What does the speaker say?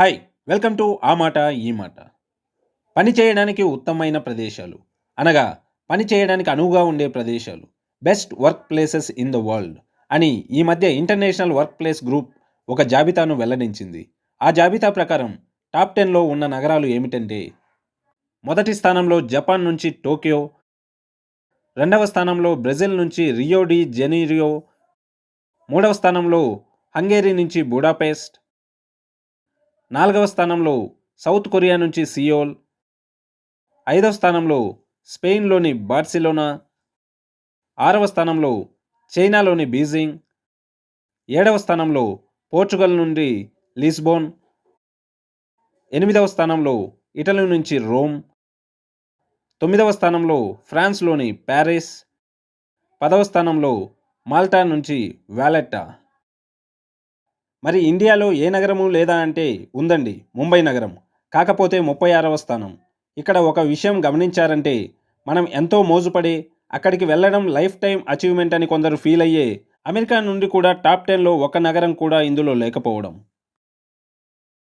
Hi welcome to ఆ మాట ఈ మాట. పని చేయడానికి ఉత్తమమైన ప్రదేశాలు. అనగా పని చేయడానికి అనువుగా ఉండే ప్రదేశాలు. Best work places in the world అని ఈ మధ్య ఇంటర్నేషనల్ వర్క్ ప్లేస్ గ్రూప్ ఒక జాబితాను వెల్లడించింది. ఆ జాబితా ప్రకారం టాప్ టెన్లో ఉన్న నగరాలు ఏమిటంటే మొదటి స్థానంలో జపాన్ నుంచి టోక్యో రెండవ స్థానంలో బ్రెజిల్ నుంచి రియోడి జెనీరియో మూడవ స్థానంలో హంగేరీ నుంచి బుడాపెస్ట్ నాలుగవ స్థానంలో సౌత్ కొరియా నుంచి సియోల్. ఐదవ స్థానంలో స్పెయిన్లోని బార్సిలోనా. ఆరవ స్థానంలో చైనాలోని బీజింగ్. ఏడవ స్థానంలో పోర్చుగల్ నుండి లిస్బోన్. ఎనిమిదవ స్థానంలో ఇటలీ నుంచి రోమ్. తొమ్మిదవ స్థానంలో ఫ్రాన్స్లోని ప్యారిస్. పదవ స్థానంలో మాల్టా నుంచి వ్యాలెట్టా. మరి ఇండియాలో ఏ నగరము లేదా అంటే ఉందండి ముంబై నగరం. కాకపోతే ముప్పై ఆరవ స్థానం. ఇక్కడ ఒక విషయం గమనించారంటే మనం ఎంతో మోజుపడి అక్కడికి వెళ్ళడం లైఫ్ టైం అచీవ్మెంట్ అని కొందరు ఫీల్ అయ్యే అమెరికా నుండి కూడా టాప్ టెన్లో ఒక నగరం కూడా ఇందులో లేకపోవడం.